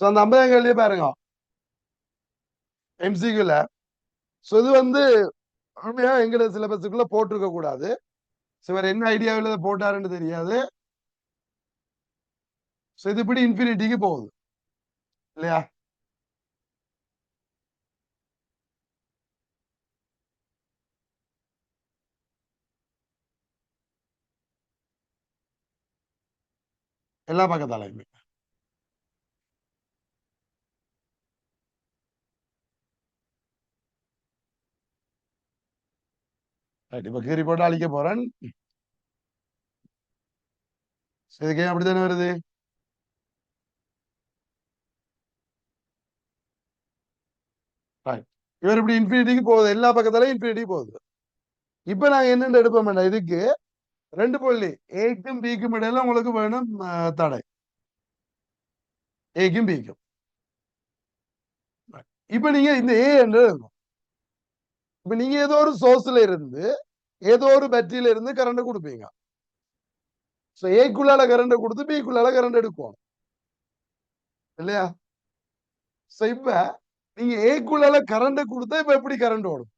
So அந்த ஐம்பதாம் கேள்வியே பாருங்க. எம்சிக்யூல ஸோ இது வந்து உண்மையாக எங்கட சிலபஸுக்குள்ள போட்டிருக்க கூடாது. ஸோ இவர் என்ன ஐடியாவில் இதை போட்டாருன்னு தெரியாது. ஸோ இது இப்படி இன்ஃபினிட்டிக்கு போகுது. இல்லையா? எல்லா பக்கத்தாலையுமே. இப்போ கீறி போட்டு அழிக்க போறேன். இதுக்கு ஏன் அப்படித்தானே வருது? இவர் இப்படி இன்ஃபினிட்டிக்கு போகுது. எல்லா பக்கத்தாலையும் இன்ஃபினிட்டிக்கு போகுது. இப்ப நாங்க என்னென்ன எடுப்போம் வேண்டாம் இதுக்கு ரெண்டு புள்ளி. ஏக்கும் பிக்கும் இடையில உங்களுக்கு வேணும் தடை. ஏக்கும் பிக்கும் இப்ப நீங்க இந்த ஏ என்று இருக்கும் இப்ப நீங்க ஏதோ ஒரு சோர்ஸ்ல இருந்து ஏதோ ஒரு பேட்டரியில இருந்து கரண்ட் கொடுப்பீங்க. ஸோ ஏக்குள்ளால கரண்ட் கொடுத்து பிக்குள்ளால கரண்ட் எடுக்கும் இல்லையா? ஸோ இப்ப நீங்க ஏக்குள்ளால கரண்ட் கொடுத்தா இப்ப எப்படி கரண்ட் ஓடும்?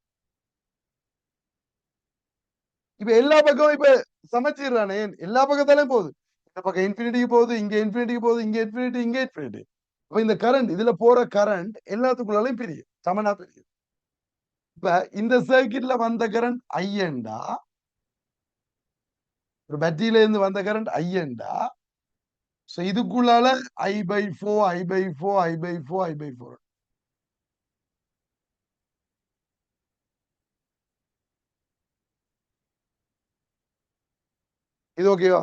இப்ப எல்லா பக்கமும் இப்ப சமைச்சிடுறானே. எல்லா பக்கத்தாலையும் போகுது. இந்த பக்கம் இன்ஃபினிட்டிக்கு போகுது இங்க இன்ஃபினிட்டிக்கு போகுது இங்க இன்ஃபினிட்டி இங்க இன்ஃபினிட்டி அப்ப இந்த கரண்ட் இதுல போற கரண்ட் எல்லாத்துக்குள்ளாலையும் பிரியும். சமனா பிரியும். இப்ப இந்த சர்க்கிட்ல வந்த கரண்ட் ஐயண்டா ஒரு பேட்டரியில இருந்து வந்த கரண்ட் ஐயண்டா so இதுக்குள்ளால I by four I by four I by four I by four இது ஓகேவா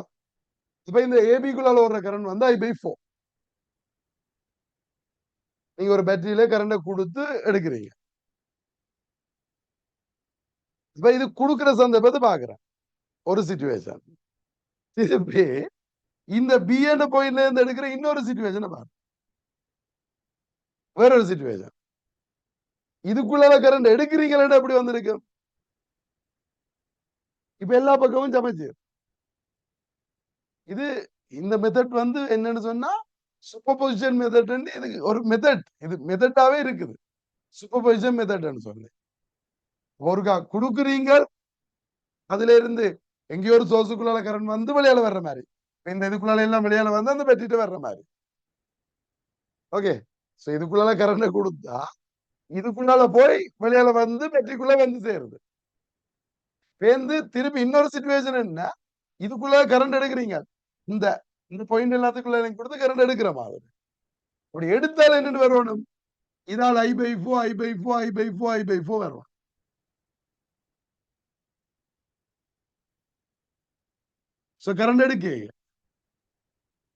இப்ப இந்த ஏபிக்குள்ளால வர்ற கரண்ட் வந்து ஐ பை ஃபோர் நீங்க ஒரு பேட்டரியில கரண்ட கொடுத்து எடுக்கிறீங்க. இப்ப இது கொடுக்குற சந்தர்ப்பத்தை பாக்குறேன். ஒரு சுச்சுவேஷன் திருப்பி இந்த பி பாயிண்ட்ல இருந்து எடுக்கிற இன்னொரு சுச்சுவேஷனை பாரு வேற ஒரு சுச்சுவேஷன் இதுக்குள்ளால கரண்ட் எடுக்கிறீங்களா எப்படி வந்திருக்கு? இப்ப எல்லா பக்கமும் சமைச்சு. இது இந்த மெத்தட் வந்து என்னன்னு சொன்னா சூப்பர் பொசிஷன் மெத்தட் இது ஒரு மெத்தட் இது மெத்தடாவே இருக்குது. சூப்பர் பொசிஷன் மெத்தட்னு சொல்லி. ஒருக்கா கொடுக்குறீங்க அதுல இருந்து எங்கேயோ ஒரு சோசுக்குள்ளால கரண்ட் வந்து வெளியால வர்ற மாதிரி. இந்த இதுக்குள்ளால எல்லாம் வெளியால வந்து அந்த பெட்டிட்டு வர்ற மாதிரி. ஓகே சோ இதுக்குள்ளால கரண்டை கொடுத்தா இதுக்குள்ளால போய் வெளியால வந்து பெட்டிக்குள்ள வந்து சேருது. பேந்து திருப்பி இன்னொரு சுச்சுவேஷன் என்ன? இதுக்குள்ள கரண்ட் எடுக்கிறீங்க. இந்த இந்த பாயிண்ட் எல்லாத்துக்குள்ள எனக்கு கொடுத்து கரண்ட் எடுக்கிற மாதிரி. அப்படி எடுத்தாலும் என்னன்னு வரணும் இதால் ஐ பை ஃபோ ஐ பை ஃபோ ஐ பை ஃபோ ஐ பை ஃபோ வரும் சோ கரண்ட் எடுக்க.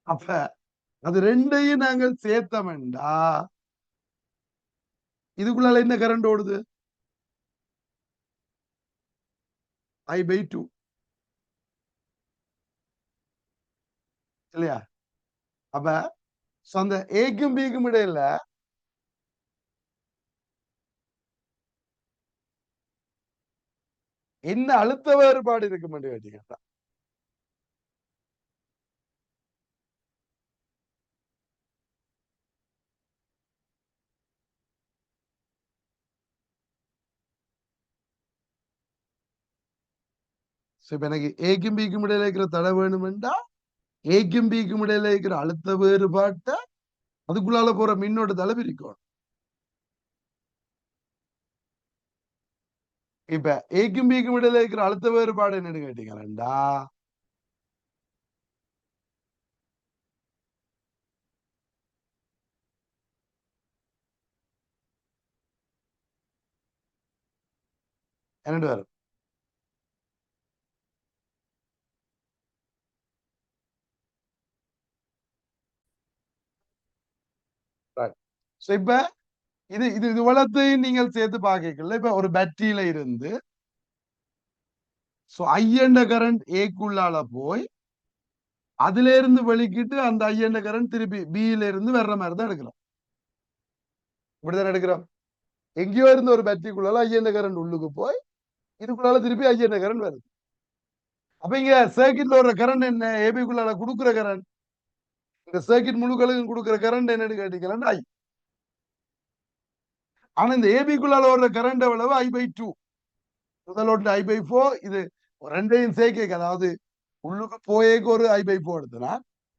அப்ப அது ரெண்டையும் நாங்கள் சேர்த்தமெண்டா இதுக்குள்ளால என்ன கரண்ட் ஓடுது? ஐ பை டூ இல்லையா? அப்ப சோ அந்த ஏக்கும் பிக்கும் இடையில என்ன அழுத்த வேறுபாடு இருக்க மட்டும் கேட்டீங்கன்னா So, இப்ப எனக்கு ஏக்கும் பிக்கும் இடையில இருக்கிற தடை வேணுமெண்டா? ஏக்கும் பிக்கும் இடையில இருக்கிற அழுத்த வேறுபாட்டை அதுக்குள்ளால போற மின்னோட தலை பிரிக்கணும். இப்ப ஏக்கும் பிக்கும் இடையில இருக்கிற அழுத்த வேறுபாடு என்னன்னு கேட்டீங்களா என்னட்டு வரும். சோ இப்ப இது இது இது இவ்வளத்தையும் நீங்கள் சேர்த்து பார்க்கல இப்ப ஒரு பேட்டரியில இருந்து சோ ஐயண்ட கரண்ட் ஏக்குள்ளால போய் அதுல இருந்து வெளிக்கிட்டு அந்த ஐயண்ட கரண்ட் திருப்பி பியில இருந்து வர்ற மாதிரி தான் எடுக்கிறோம். இப்படிதான் எடுக்கிறோம்? எங்கேயோ இருந்து ஒரு பேட்டரிக்குள்ளால ஐயண்ட கரண்ட் உள்ளுக்கு போய் இதுக்குள்ளால திருப்பி ஐயண்ட கரண்ட் வருது. அப்ப இங்க சர்க்கிட்ல வர்ற கரண்ட் என்ன? ஏபிக்குள்ளால கொடுக்குற கரண்ட் இந்த சர்க்கிட் முழுக்களுக்கும் கொடுக்குற கரண்ட் என்னன்னு கேட்டீங்கன்னா ஐ ஆனா இந்த ஏபிக்குள்ளால வர்ற கரண்ட் எவ்வளவு ஐ பை டூ முதலோட்டு ஐ பை ஃபோர் இது ரெண்டையும் சேர்க்க அதாவது உள்ளுக்கு போயேக்கு ஒரு ஐ பை ஃபோர் எடுத்தனா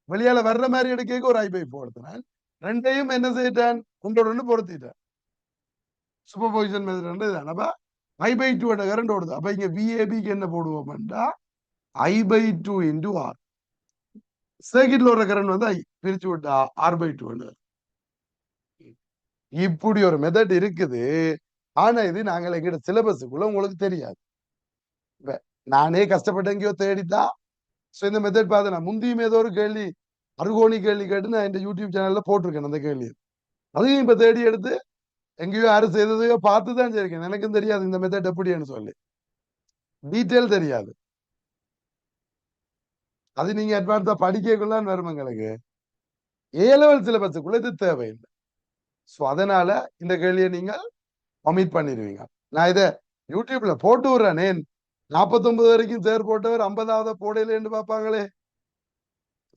வெளியால வர்ற மாதிரி எடுக்க ஒரு ஐ பை ஃபோர் எடுத்தனா ரெண்டையும் என்ன செய்யிட்டான் ஒன்றோட ஒன்று பொருத்திட்டான். சூப்பர் பொசிஷன் மெத்தட் இதுதான் அப்ப ஐ பை டூ கரண்ட் ஓடுது. அப்ப இங்க விஏபிக்கு என்ன போடுவோம்டா I by two into R சர்க்கிட்ல வர கரண்ட் வந்து ஐ பிரிச்சு விட்டா ஆர் பை டூ இப்படி ஒரு மெத்தட் இருக்குது. ஆனா இது நாங்கள் எங்கிட்ட சிலபஸுக்குள்ள உங்களுக்கு தெரியாது. இப்ப நானே கஷ்டப்பட்டு எங்கேயோ தேடித்தான் ஸோ இந்த மெத்தட் பார்த்து நான் முந்தியும் ஏதோ ஒரு கேள்வி அருகோணி கேள்வி கேட்டு நான் இந்த யூடியூப் சேனல்ல போட்டிருக்கேன் அந்த கேள்வி அதையும் இப்ப தேடி எடுத்து எங்கேயோ யாரும் செய்ததையோ பார்த்து தான் சரிக்கேன் எனக்கும் தெரியாது இந்த மெத்தட் எப்படின்னு சொல்லி. டீட்டெயில் தெரியாது. அது நீங்க அட்வான்ஸா படிக்கக்குள்ளான்னு வரும் எங்களுக்கு. ஏ லெவல் சிலபஸுக்குள்ள இது தேவையில்லை. ஸோ அதனால இந்த கேள்வியை நீங்கள் ஒமிட் பண்ணிடுவீங்க. நான் இதை யூடியூப்ல போட்டு விடுறேனே நாற்பத்தொன்பது வரைக்கும் தேர் போட்டவர் ஐம்பதாவது போடையிலேன்னு பார்ப்பாங்களே.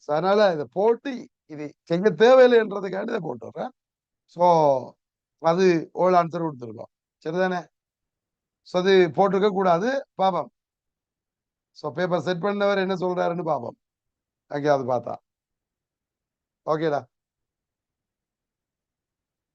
அதனால இதை போட்டு இது செய்ய தேவையில்லைன்றதுக்காண்டி இதை போட்டு விடுறேன். ஸோ அது ஓல் ஆன்சர் கொடுத்துருக்கோம். சரிதானே? ஸோ அது போட்டிருக்க கூடாது. பாபம் ஸோ பேப்பர் செட் பண்ணவர் என்ன சொல்றாருன்னு பாபம் அங்கே அது பார்த்தா ஓகேடா